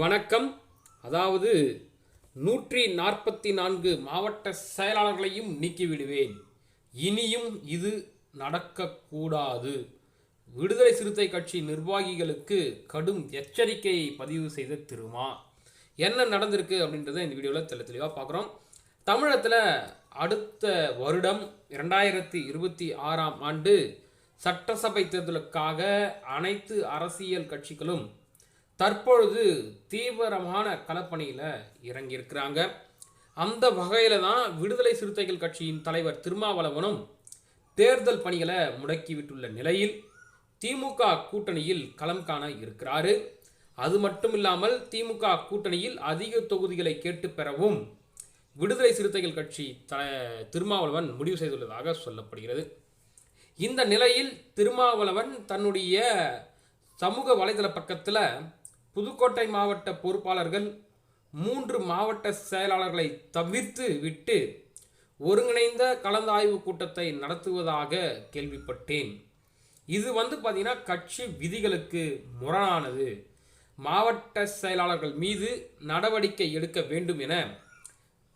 வணக்கம். அதாவது நூற்றி நாற்பத்தி நான்கு மாவட்ட செயலாளர்களையும் நீக்கிவிடுவேன். இனியும் இது நடக்கக்கூடாது. விடுதலை சிறுத்தை கட்சி நிர்வாகிகளுக்கு கடும் எச்சரிக்கையை பதிவு செய்த திருமா. என்ன நடந்திருக்கு அப்படின்றத இந்த வீடியோவில் தெளி தெளிவாக பார்க்குறோம் தமிழகத்தில் அடுத்த வருடம் இரண்டாயிரத்தி இருபத்தி ஆறாம் ஆண்டு சட்டசபை தேர்தலுக்காக அனைத்து அரசியல் கட்சிகளும் தற்பொழுது தீவிரமான களப்பணியில் இறங்கியிருக்கிறாங்க. அந்த வகையில் தான் விடுதலை சிறுத்தைகள் கட்சியின் தலைவர் திருமாவளவனும் தேர்தல் பணிகளை முடக்கிவிட்டுள்ள நிலையில் திமுக கூட்டணியில் களம் காண இருக்கிறாரு. அது மட்டும் இல்லாமல் திமுக கூட்டணியில் அதிக தொகுதிகளை கேட்டு பெறவும் விடுதலை சிறுத்தைகள் கட்சி த திருமாவளவன் முடிவு செய்துள்ளதாக சொல்லப்படுகிறது. இந்த நிலையில் திருமாவளவன் தன்னுடைய சமூக வலைதள பக்கத்தில் புதுக்கோட்டை மாவட்ட பொறுப்பாளர்கள் மூன்று மாவட்ட செயலாளர்களை தவிர்த்து விட்டு ஒருங்கிணைந்த கலந்தாய்வு கூட்டத்தை நடத்துவதாக கேள்விப்பட்டேன். இது வந்து பார்த்தீங்கன்னா கட்சி விதிகளுக்கு முரணானது. மாவட்ட செயலாளர்கள் மீது நடவடிக்கை எடுக்க வேண்டும் என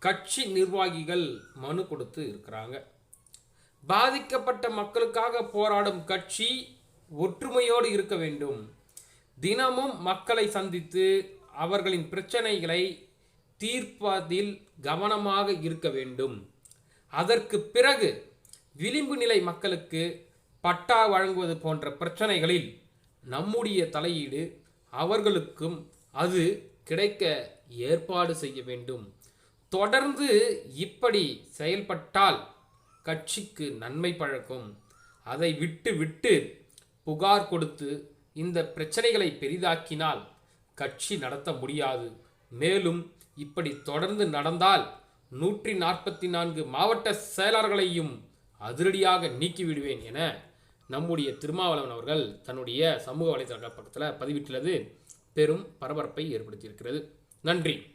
கட்சி நிர்வாகிகள் மனு கொடுத்து இருக்கிறாங்க. பாதிக்கப்பட்ட மக்களுக்காக போராடும் கட்சி ஒற்றுமையோடு இருக்க வேண்டும். தினமும் மக்களை சந்தித்து அவர்களின் பிரச்சனைகளை தீர்ப்பதில் கவனமாக இருக்க வேண்டும். அதற்கு பிறகு விளிம்பு நிலை மக்களுக்கு பட்டா வழங்குவது போன்ற பிரச்சனைகளில் நம்முடைய தலையீடு அவர்களுக்கும் அது கிடைக்க ஏற்பாடு செய்ய வேண்டும். தொடர்ந்து இப்படி செயல்பட்டால் கட்சிக்கு நன்மை பழக்கும். அதை விட்டு விட்டு புகார் கொடுத்து இந்த பிரச்சனைகளை பெரிதாக்கினால் கட்சி நடத்த முடியாது. மேலும் இப்படி தொடர்ந்து நடந்தால் நூற்றி நாற்பத்தி நான்கு மாவட்ட செயலாளர்களையும் அதிரடியாக நீக்கிவிடுவேன் என நம்முடைய திருமாவளவன் அவர்கள் தன்னுடைய சமூக வலைதள பக்கத்தில் பதிவிட்டுள்ளது. பெரும் பரபரப்பை ஏற்படுத்தியிருக்கிறது. நன்றி.